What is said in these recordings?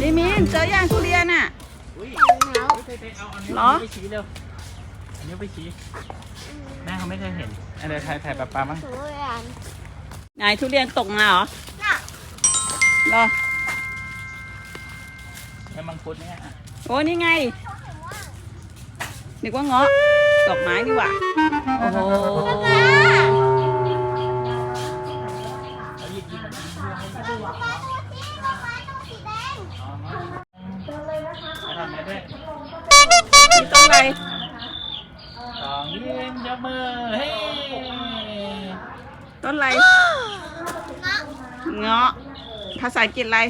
ลิมินเจอย่างทุเรียนอะอุ้ยเท้าเต้เต้เอาอันนี้เหรอไปชี้เร็วอันนี้ไปชี้แม่เขาไม่เคยเห็นอันเดี๋ยวถ่ายถ่ายปลาปลามั้งทุเรียนไหนทุเรียนตกมาเหรอน่ะเหรอแล้วมังคุดเนี่ยอะโอ้นี่ไงนึกว่าเงาะดอกไม้นี่หว่า โอ้โห ต้นอะไรเงาะ ภาษาอังกฤษอะไร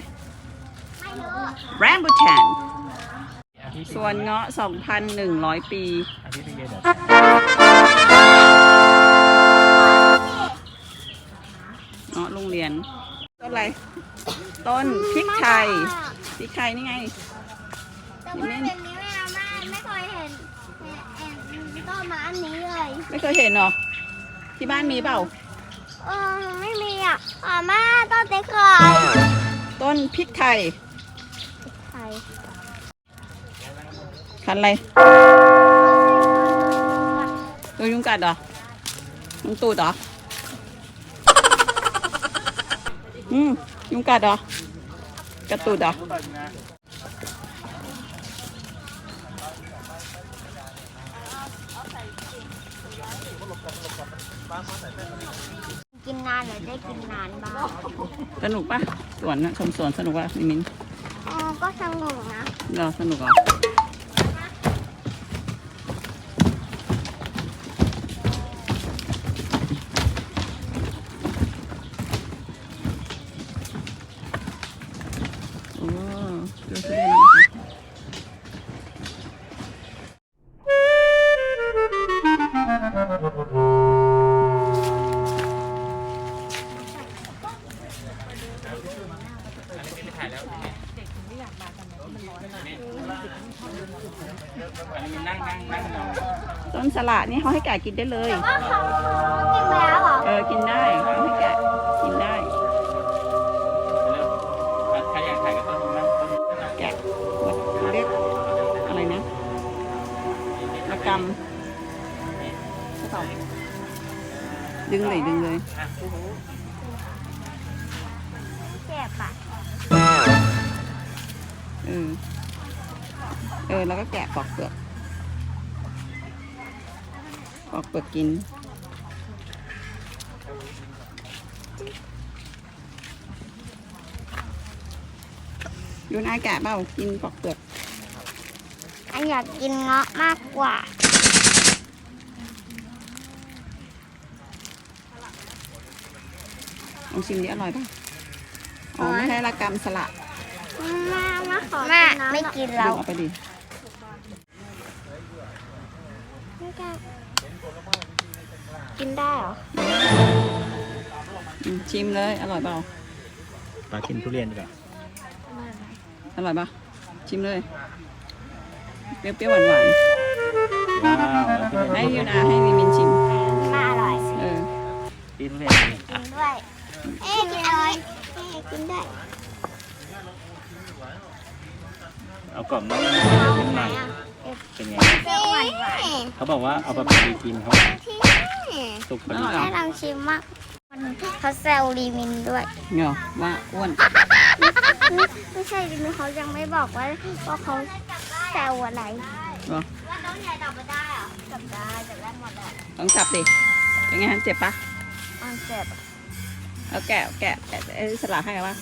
rambutan อาทิตย์ส่วนเงาะ 2,100 ปี อาทิตย์เป็นไงเดี๋ยวเงาะโรงเรียน ต้นอะไร ต้นพริกไทยพริกไทยนี่ไง แต่ว่าเป็นนี้แม่แม่ไม่เคยเห็นเห็นเห็นต้นไม้อันนี้เลย ไม่เคยเห็นเหรอ ที่บ้านมีเปล่า เออไม่มีอะอ่าแม่ต้นเต็กไข่ต้นพริกไทยไข่คันอะไรโดนยุงกัดเหรอยุงตูดเหรออืมยุงกัดเหรอกัดตูดเหรอพูด ก่อนนะกินนานหรือได้กินนานบ้างสนุกปะสวนนะชมสวนสนุกปะมิมินอ๋อก็สนุกนะเหราสนุกเหรอ ละนี่เขาให้แกะกินได้เลยว่าเขากินไปแล้วเหรอเออ กินได้เขาให้แกะกินได้ ใครอยากถ่ายก็ต้องดูนะต้องดูนะแกะเขาเรียกอะไรนะระกำใช่เปล่าดึงเลยดึงเลย อะเจ็บอะเออ เออ แล้วก็แกะปอกเปลือก ปอกเปลือกกิน ยูนายแกะเปล่ากินปอกเปลือก อันอยากกินเงาะมากกว่า ลองชิมดิอร่อยป่ะอ๋อไม่ใช่ละกำสละแม่มาขอแม่ไม่กินดึเรางออกไปดิกิ นได้เหรออืมชิมเลย อร่อยเปล่ามากินทุเรียนดีกว่าอร่อยป่ะชิมเลย เปรี้ยวๆหวานว้าวๆให้ยูนาให้มิมินชิม มาอร่อยเออกินทุเรียนกินด้วย เอ๊ะกินอะไรเอ๊ะกินได้ เอากล่องน้องเอาเป็นไห ไงนอะเป็นไงเอ๊ะเขาบอกว่าเอาไปไปกินเขาที่สุกพออดีร่อยเหรอให้ลองชิมมากเขาแซวลีมินด้วยเนาะว่าอ้วน ไม่ใช่ลีมินเขายังไม่บอกว่าว่าเขาแซวอะไรเหรอว่าน้องใหญ่จับไม่ได้เหรอจับได้จับได้หมดเลยต้องจับดิเป็นไงฮะเจ็บปะมันเจ็บเอาแกะแกะแกะไอ้สลัดให้ปะ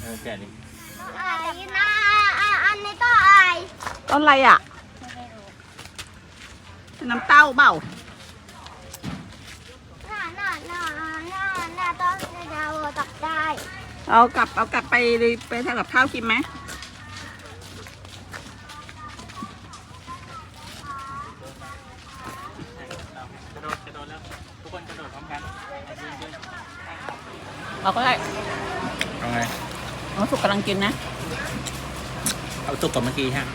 เออแกะดิอะไรนะ อะอันนี้ก็อะไรต้นอะไรอะน้ำเต้าเปล่าน่าน่าน่าน่าน่าต้องดาวตักได้ เอากลับเอากลับไปเลยไปทำกับข้าวกินไหมกระโดดกระโดดแล้วทุกคนกระโดดพร้อมกันเราก็ได้เอาไงเอาสุกกำลังกินนะ เอาสุกกว่าเมื่อกี้ฮะ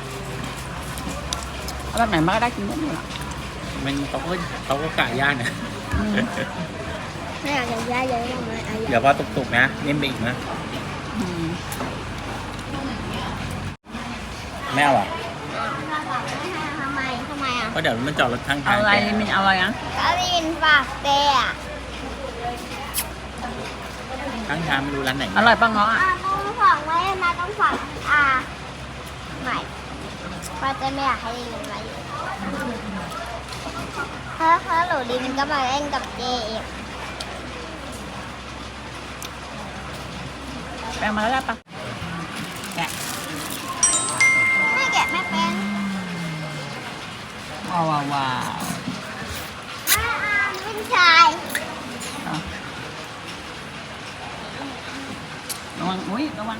เอาแบบไหนมาก็ได้กินได้หมดอะมันเขาก็เขาก็กะย่างนะอืไม่อยากจะย้ายเลยทำไมอะไรเดี๋ยวพอตุกๆนะนิ่มไปอีกนะอืมไม่เอาอะทำไมทำไมอะเพราะเดี๋ยวมันจอดรถข้างทาเอางอะไรแกมินเอาอะไรนะก็ได้ยินปากเตะอะข้างทางไม่รู้ร้านไหนอร่อยปังเงาะอะอะต้องฝังไว้นะต้องฝังอ่า ใหม่เพราะจะไม่อยากให้ลินมาอยู่เพราะเพราะหนูลินก็มาเล่นกับเจเองแปลงมาแล้วได้ปะแกะไม่แกะไม่เป็นว้าวว้าวว้าวอ่าอ่าเป็นชายเอาระวังอุ้ยระวัง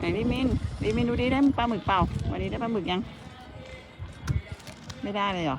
ไหนดิมินดิมินดูดิได้ปลาหมึกเปล่า วันนี้ได้ปลาหมึกยัง ไม่ได้เลยเหรอ